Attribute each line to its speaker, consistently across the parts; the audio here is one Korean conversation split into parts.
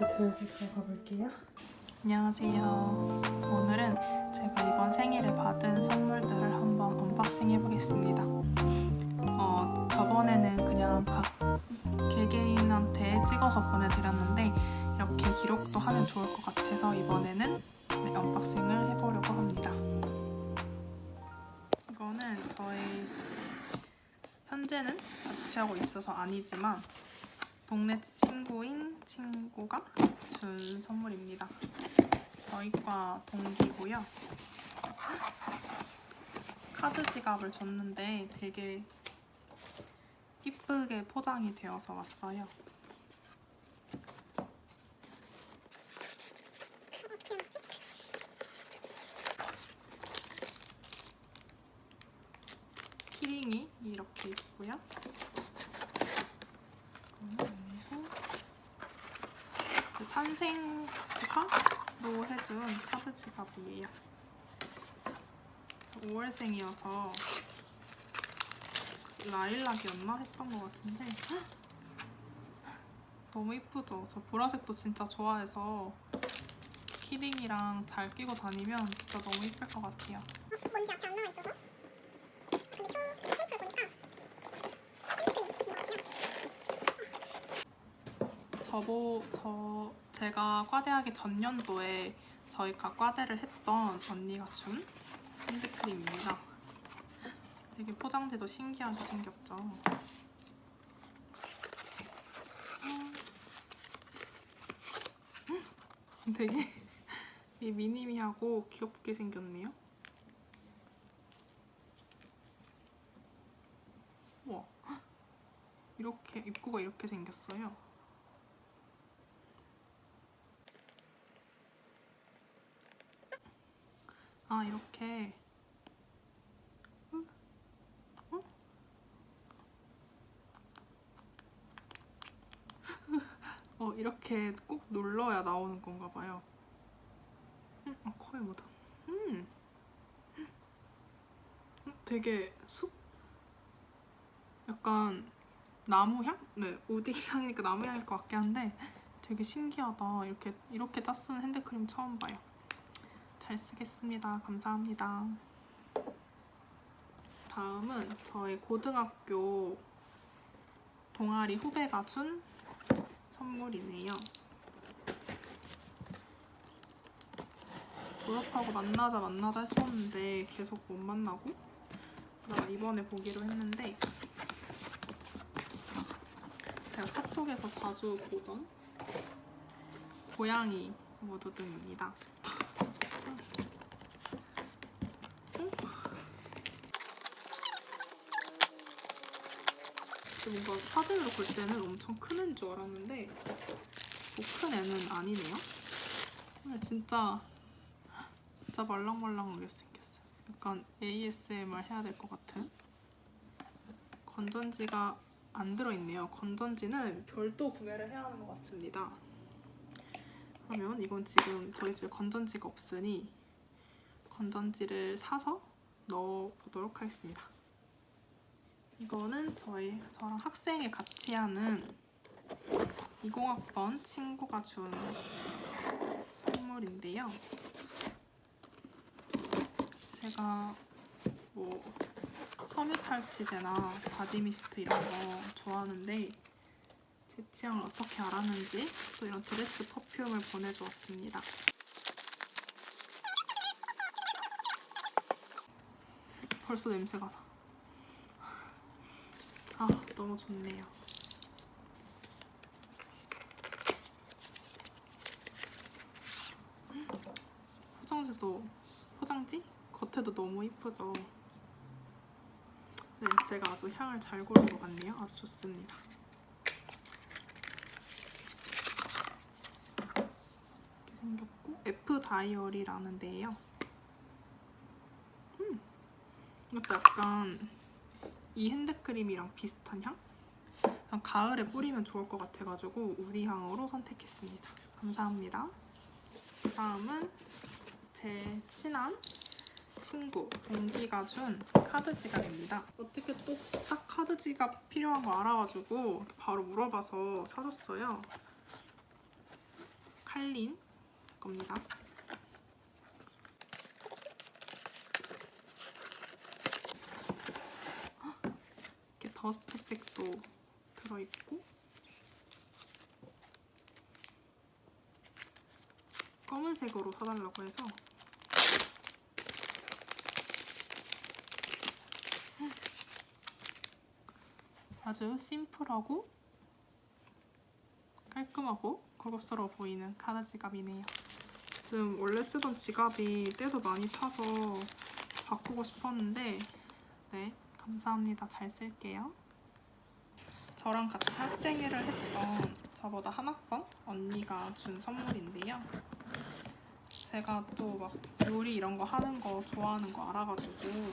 Speaker 1: 제대로 들어가 볼게요.
Speaker 2: 안녕하세요. 오늘은 제가 이번 생일에 받은 선물들을 한번 언박싱 해보겠습니다. 어, 저번에는 그냥 각 개개인한테 찍어서 보내드렸는데 이렇게 기록도 하면 좋을 것 같아서 이번에는 네, 언박싱을 해보려고 합니다. 이거는 저희 현재는 자취하고 있어서 아니지만 동네 친구인 친구가 준 선물입니다. 저희과 동기고요. 카드 지갑을 줬는데 되게 이쁘게 포장이 되어서 왔어요. 키링이 이렇게 있고요. 이거는 아니고 그 탄생파로 해준 카드 지갑이에요. 저 5월생이어서 라일락이었나 했던 것 같은데 헉! 너무 이쁘죠? 저 보라색도 진짜 좋아해서 키링이랑 잘 끼고 다니면 진짜 너무 이쁠 것 같아요.
Speaker 3: 뭔지 앞에 안 나와 있어서 근데 또 테이프를 보니까 핸드크림
Speaker 2: 저보 저 제가 과대하기 전년도에 저희가 과대를 했던 언니가 준 핸드크림입니다. 되게 포장지도 신기하게 생겼죠. 음, 되게 이 미니미하고 귀엽게 생겼네요. 우와, 이렇게 입구가 이렇게 생겼어요. 아 이렇게 응? 응? 어 이렇게 꾹 눌러야 나오는 건가 봐요. 음, 아 코에 묻어. 음. 음, 되게 숲 약간 나무 향? 네, 우디 향이니까 나무 향일 것 같긴 한데 되게 신기하다. 이렇게 이렇게 짜 쓰는 핸드크림 처음 봐요. 잘 쓰겠습니다. 감사합니다. 다음은 저희 고등학교 동아리 후배가 준 선물이네요. 졸업하고 만나자 만나자 했었는데 계속 못 만나고 그러다 이번에 보기로 했는데 제가 카톡에서 자주 보던 고양이 무드등입니다. 뭔가 사진으로 볼 때는 엄청 큰 애인 줄 알았는데 뭐큰 애는 아니네요. 근데 진짜 진짜 말랑말랑하게 생겼어요. 약간 ASMR 해야 될 것 같은 건전지가 안 들어있네요. 건전지는 별도 구매를 해야 하는 것 같습니다. 그러면 이건 지금 저희 집에 건전지가 없으니 건전지를 사서 넣어보도록 하겠습니다. 이거는 저희 저랑 학생회 같이 하는 20학번 친구가 준 선물인데요. 제가 뭐 섬유탈취제나 바디미스트 이런 거 좋아하는데 제 취향을 어떻게 알았는지 또 이런 드레스 퍼퓸을 보내주었습니다. 벌써 냄새가 나. 아, 너무 좋네요. 포장지도 포장지 겉에도 너무 이쁘죠. 네, 제가 아주 향을 잘 고른 것 같네요. 아주 좋습니다. 이렇게 생겼고 F 다이어리라는 데예요. 음, 이것도 약간 이 핸드크림이랑 비슷한 향? 가을에 뿌리면 좋을 것 같아가지고 우디향으로 선택했습니다. 감사합니다. 다음은 제 친한 친구 동기가 준 카드 지갑입니다. 어떻게 또 딱 카드 지갑 필요한 거 알아가지고 바로 물어봐서 사줬어요. 칼린 겁니다. 이렇게 더스트백도 들어있고. 검은색으로 사달라고 해서. 아주 심플하고 깔끔하고 고급스러워 보이는 카드 지갑이네요. 지금 원래 쓰던 지갑이 때도 많이 타서 바꾸고 싶었는데 네 감사합니다. 잘 쓸게요. 저랑 같이 학생회를 했던 저보다 한 학번 언니가 준 선물인데요. 제가 또 막 요리 이런 거 하는 거 좋아하는 거 알아가지고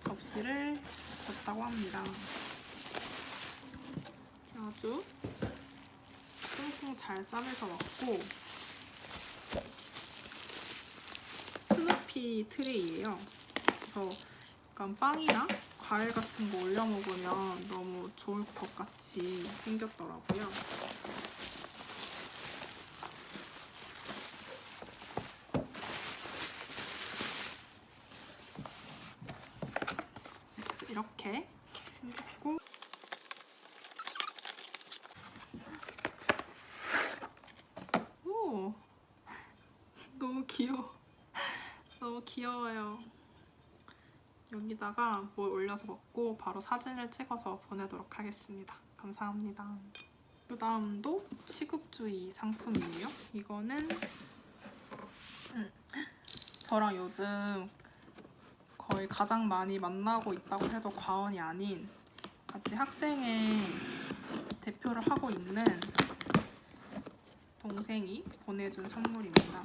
Speaker 2: 접시를 줬다고 합니다. 아주 통통 잘 싸매서 왔고 스누피 트레이예요. 그래서 약간 빵이랑 과일 같은 거 올려 먹으면 너무 좋을 것 같이 생겼더라고요. 이렇게 생겼고. 오! 너무 귀여워. 너무 귀여워요 여기다가 뭘 올려서 먹고 바로 사진을 찍어서 보내도록 하겠습니다. 감사합니다. 그 다음도 취급주의 상품이에요. 이거는 음, 저랑 요즘 거의 가장 많이 만나고 있다고 해도 과언이 아닌 같이 학생회 대표를 하고 있는 동생이 보내준 선물입니다.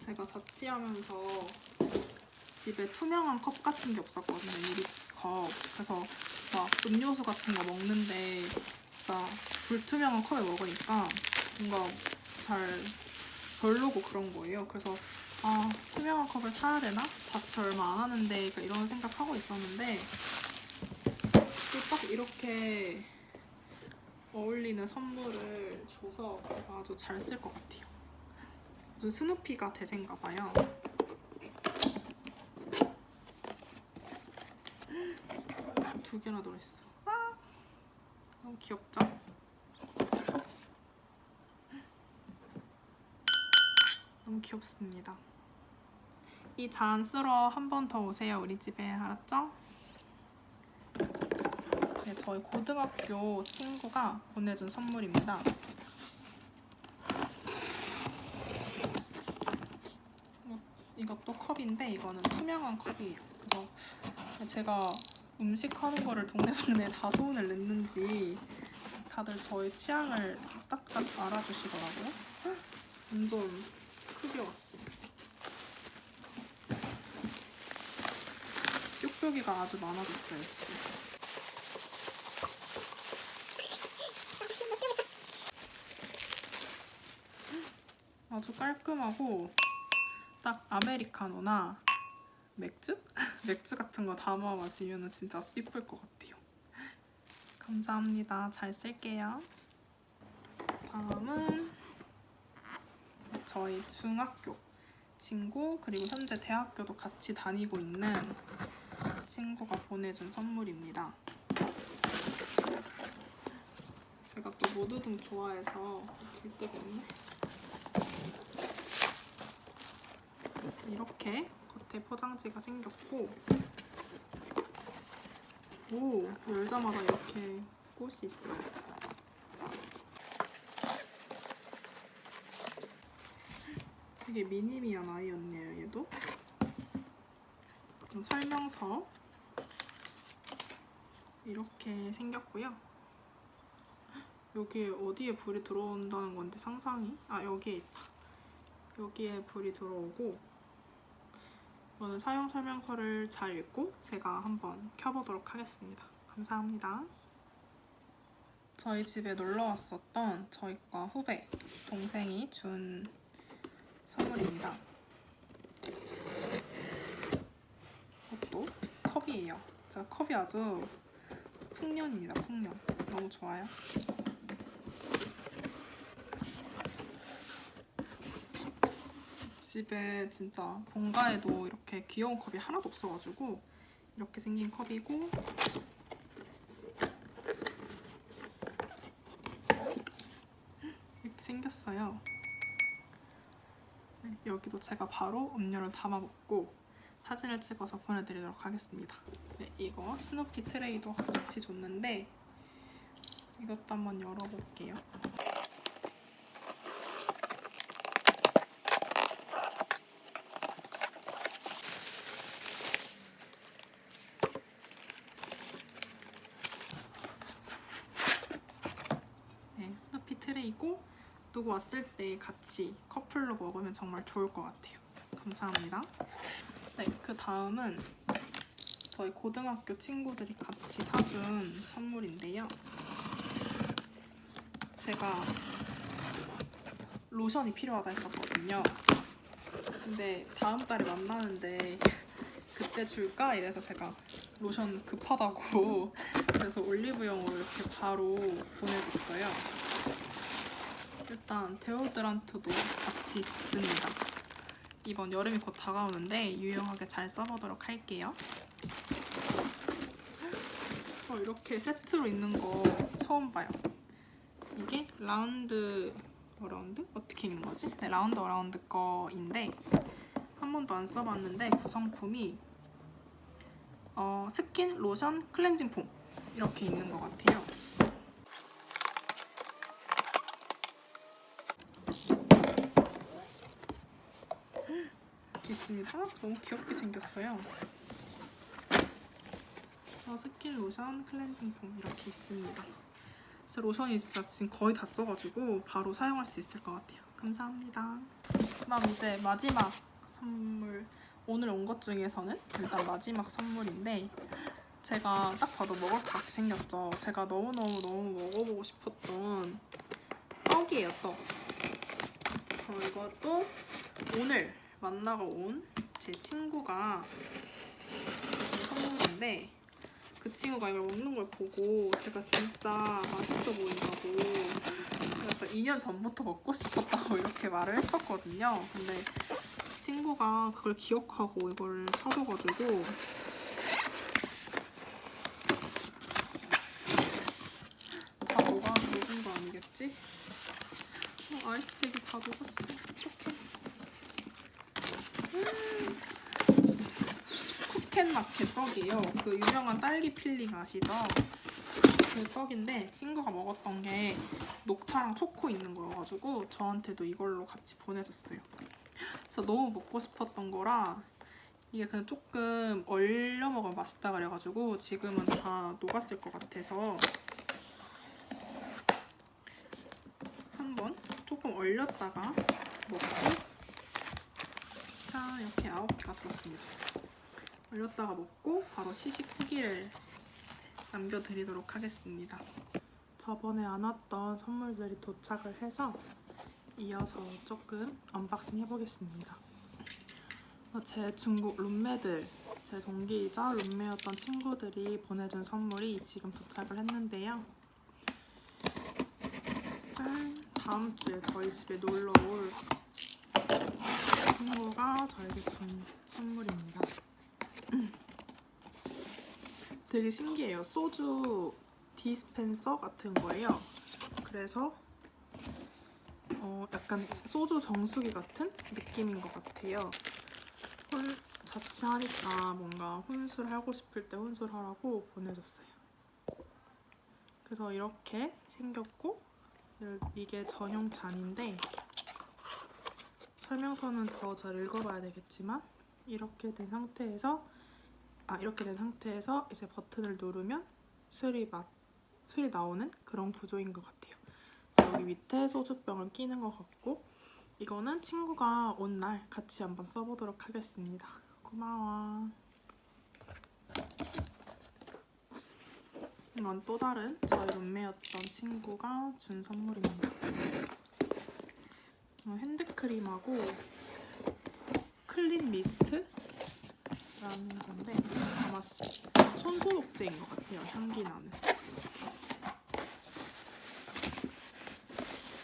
Speaker 2: 제가 자취하면서 집에 투명한 컵 같은 게 없었거든요. 유리컵. 그래서 막 음료수 같은 거 먹는데 진짜 불투명한 컵에 먹으니까 뭔가 잘 별로고 그런 거예요. 그래서 아 투명한 컵을 사야 되나? 자취 얼마 안 하는데 약간 이런 생각하고 있었는데 또 딱 이렇게 어울리는 선물을 줘서 아주 잘 쓸 것 같아요. 아주 스누피가 대세인가 봐요. 두 개나 들어있어. 아, 너무 귀엽죠? 너무 귀엽습니다. 이 잔 쓰러 한 번 더 오세요. 우리 집에 알았죠? 네, 저희 고등학교 친구가 보내준 선물입니다. 어, 이것도 컵인데 이거는 투명한 컵이에요. 그래서 제가 음식 하는 거를 동네방네 다 소문을 냈는지 다들 저의 취향을 딱딱 알아주시더라고요. 헉, 완전 크게 왔어. 뾱뾱이가 아주 많아졌어요 지금. 아주 깔끔하고 딱 아메리카노나 맥주? 맥주 같은 거 담아 마시면 진짜 이쁠 것 같아요. 감사합니다. 잘 쓸게요. 다음은 저희 중학교 친구 그리고 현재 대학교도 같이 다니고 있는 친구가 보내준 선물입니다. 제가 또 모두등 좋아해서 불뜨거든요. 이렇게 겉에 포장지가 생겼고 오 열자마자 이렇게 꽃이 있어요. 되게 미니미한 아이였네요 얘도. 그리고 설명서 이렇게 생겼고요. 여기에 어디에 불이 들어온다는 건지 상상이 아 여기에 있다. 여기에 불이 들어오고 이거는 사용 설명서를 잘 읽고 제가 한번 켜보도록 하겠습니다. 감사합니다. 저희 집에 놀러 왔었던 저희과 후배 동생이 준 선물입니다. 이것도 컵이에요. 진짜 컵이 아주 풍년입니다. 풍년. 너무 좋아요. 집에 진짜 본가에도 이렇게 귀여운 컵이 하나도 없어가지고 이렇게 생긴 컵이고 이렇게 생겼어요. 네, 여기도 제가 바로 음료를 담아 먹고 사진을 찍어서 보내드리도록 하겠습니다. 네, 이거 스누피 트레이도 같이 줬는데 이것도 한번 열어볼게요. 네, 스누피 트레이고 왔을 때 같이 커플로 먹으면 정말 좋을 것 같아요. 감사합니다. 네, 그 다음은 저희 고등학교 친구들이 같이 사준 선물인데요. 제가 로션이 필요하다 했었거든요. 근데 다음 달에 만나는데 그때 줄까? 이래서 제가 로션 급하다고 그래서 올리브영으로 이렇게 바로 보내줬어요. 일단 데오드란트도 같이 줬습니다. 이번 여름이 곧 다가오는데 유용하게 잘 써보도록 할게요. 어, 이렇게 세트로 있는 거 처음 봐요. 이게 라운드 어라운드? 어떻게 읽는 거지? 네, 라운드 어라운드 거인데 한 번도 안 써봤는데 구성품이 어, 스킨, 로션, 클렌징 폼 이렇게 있는 것 같아요. 이렇게 있습니다. 너무 귀엽게 생겼어요. 어, 스킨, 로션, 클렌징 폼 이렇게 있습니다. 진짜 로션이 진짜 지금 거의 다 써가지고 바로 사용할 수 있을 것 같아요. 감사합니다. 그다음 이제 마지막 선물 오늘 온 것 중에서는 일단 마지막 선물인데 제가 딱 봐도 먹을 것 같이 생겼죠. 제가 너무너무 너무 먹어보고 싶었던 떡이에요, 떡. 어, 이것도 오늘 만나러 온 제 친구가 준 선물인데 그 친구가 이걸 먹는 걸 보고 제가 진짜 맛있어 보인다고 그래서 2년 전부터 먹고 싶었다고 이렇게 말을 했었거든요. 근데 친구가 그걸 기억하고 이걸 사줘가지고 다 녹아 녹은 거 아니겠지? 어, 아이스팩이 다 녹았어. 어떡해. 쿠켓마켓 떡이에요. 그 유명한 딸기 필링 아시죠? 그 떡인데 친구가 먹었던 게 녹차랑 초코 있는 거여가지고 저한테도 이걸로 같이 보내줬어요. 그래서 너무 먹고 싶었던 거라 이게 그냥 조금 얼려 먹으면 맛있다 그래가지고 지금은 다 녹았을 것 같아서 한번 조금 얼렸다가 먹고 자 이렇게 아홉 개가 떴습니다. 얼렸다가 먹고 바로 시식 후기를 남겨드리도록 하겠습니다. 저번에 안 왔던 선물들이 도착을 해서 이어서 조금 언박싱 해보겠습니다. 어, 제 중국 룸메들, 제 동기이자 룸메였던 친구들이 보내준 선물이 지금 도착을 했는데요. 짠! 다음 주에 저희 집에 놀러 올 친구가 저에게 준 선물입니다. 되게 신기해요. 소주 디스펜서 같은 거예요. 그래서 어, 약간 소주 정수기 같은 느낌인 것 같아요. 혼, 자취하니까 뭔가 혼술 하고 싶을 때 혼술하라고 보내줬어요. 그래서 이렇게 생겼고 이게 전용 잔인데 설명서는 더 잘 읽어봐야 되겠지만 이렇게 된 상태에서 아 이렇게 된 상태에서 이제 버튼을 누르면 술이 맛 술이 나오는 그런 구조인 것 같아요. 여기 밑에 소주병을 끼는 것 같고 이거는 친구가 온 날 같이 한번 써보도록 하겠습니다. 고마워. 이건 또 다른 저희 룸메였던 친구가 준 선물입니다. 어, 핸드크림하고 클린 미스트 라는 건데 아마 손소독제인 것 같아요. 향기 나는.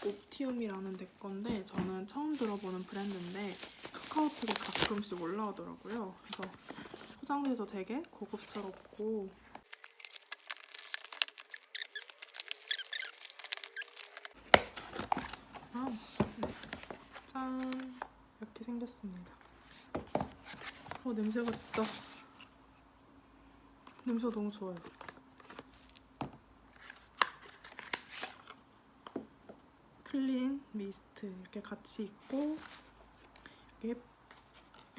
Speaker 2: 옵티움이라는 데 건데 저는 처음 들어보는 브랜드인데 카카오톡에 가끔씩 올라오더라고요. 그래서 포장지도 되게 고급스럽고 아, 네. 짠 이렇게 생겼습니다. 어 냄새가 진짜 냄새가 너무 좋아요. 클린 미스트 이렇게 같이 있고 여기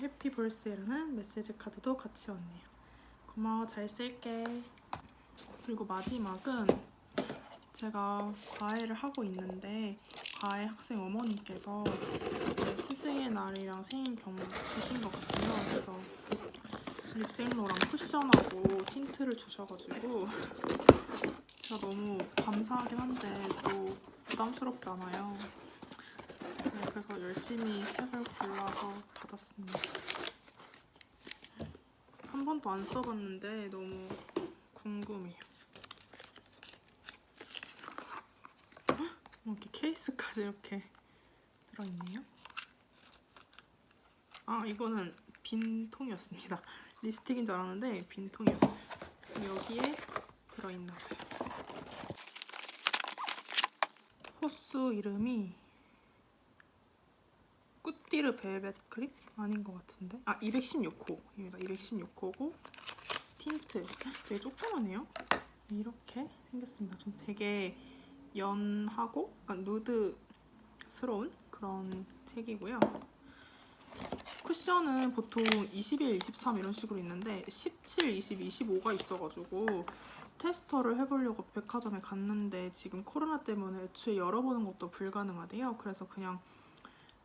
Speaker 2: 해피 벌스데이라는 메시지 카드도 같이 왔네요. 고마워 잘 쓸게. 그리고 마지막은 제가 과외를 하고 있는데 과외 학생 어머님께서 네, 스승의 날이랑 생일 겸 주신 것 같아요. 그래서 립싱로랑 쿠션하고 틴트를 주셔가지고 제가 너무 감사하긴 한데 또 부담스럽잖아요. 네, 그래서 열심히 색을 골라서 받았습니다. 한 번도 안 써봤는데 너무 궁금해요. 헉, 이렇게 케이스까지 이렇게 들어있네요. 아 이거는 빈 통이었습니다. 립스틱인 줄 알았는데 빈 통이었어요. 여기에 들어있나 봐요. 호수 이름이 꾸띠르 벨벳 크림? 아닌 것 같은데? 아 216호입니다. 216호고 틴트 되게 조그마네요. 이렇게 생겼습니다. 좀 되게 연하고 약간 누드스러운 그런 색이고요. 쿠션은 보통 21, 23 이런 식으로 있는데 17, 20, 25가 있어가지고 테스터를 해보려고 백화점에 갔는데 지금 코로나 때문에 애초에 열어보는 것도 불가능하대요. 그래서 그냥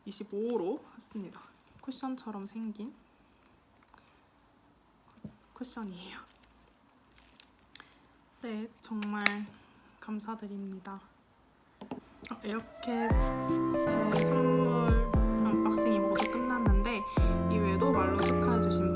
Speaker 2: 25로 했습니다. 쿠션처럼 생긴 쿠션이에요. 네, 정말 감사드립니다. 아, 이렇게 제 선물 박싱이 모두 또 말로 축하해 주신